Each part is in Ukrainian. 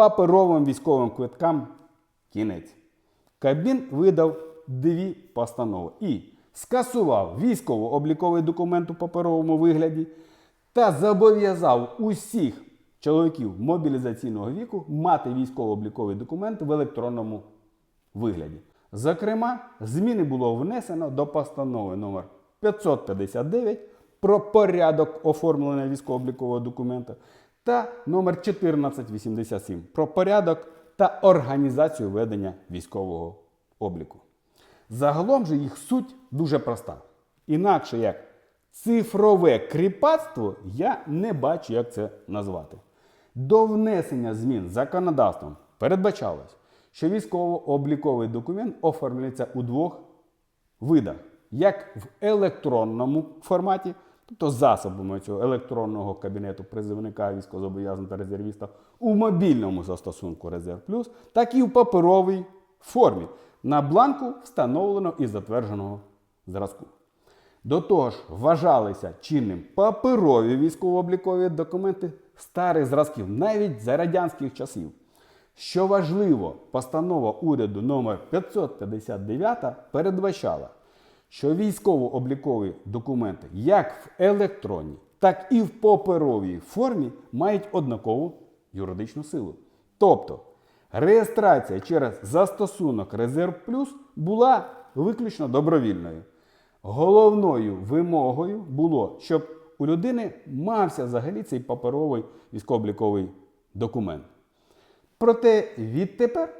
паперовим військовим квиткам кінець. Кабмін видав дві постанови і скасував військово-обліковий документ у паперовому вигляді та зобов'язав усіх чоловіків мобілізаційного віку мати військово-обліковий документ в електронному вигляді. Зокрема, зміни було внесено до постанови номер 559 про порядок оформлення військово-облікового документа та номер 1487 про порядок та організацію ведення військового обліку. Загалом же їх суть дуже проста. Інакше як цифрове кріпацтво я не бачу, як це назвати. До внесення змін законодавством передбачалось, що військово-обліковий документ оформлюється у двох видах: як в електронному форматі, тобто засобами цього електронного кабінету призовника військовозобов'язаного та резервіста у мобільному застосунку Резерв Плюс, так і в паперовій формі на бланку встановленого і затвердженого зразку. До того ж, вважалися чинним паперові військово-облікові документи старих зразків, навіть за радянських часів. Що важливо, постанова уряду номер 559 передбачала, що військово-облікові документи як в електронній, так і в паперовій формі мають однакову юридичну силу. Тобто реєстрація через застосунок Резерв Плюс була виключно добровільною. Головною вимогою було, щоб у людини мався взагалі цей паперовий військово-обліковий документ. Проте відтепер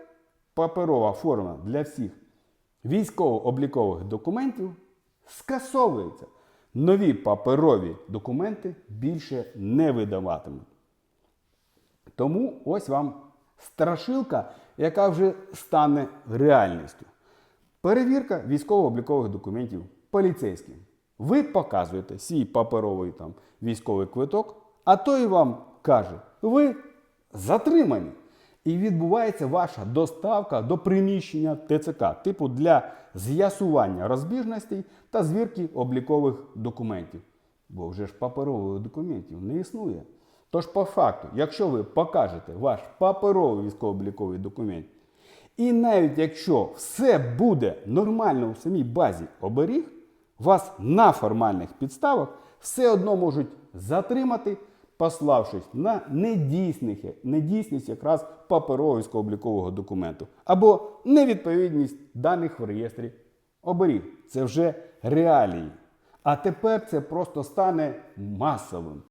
паперова форма для всіх військово-облікових документів скасовується. Нові паперові документи більше не видаватимуть. Тому ось вам страшилка, яка вже стане реальністю. Перевірка військово-облікових документів поліцейським. Ви показуєте свій паперовий там, військовий квиток, а той вам каже, ви затримані. І відбувається ваша доставка до приміщення ТЦК, типу для з'ясування розбіжностей та звірки облікових документів. Бо вже ж паперових документів не існує. Тож, по факту, якщо ви покажете ваш паперовий військово-обліковий документ, і навіть якщо все буде нормально у самій базі оберіг, вас на формальних підставах все одно можуть затримати, пославшись на недійсних, недійсність якраз паперового військово-облікового документу або невідповідність даних в реєстрі оберіг. Це вже реалії. А тепер це просто стане масовим.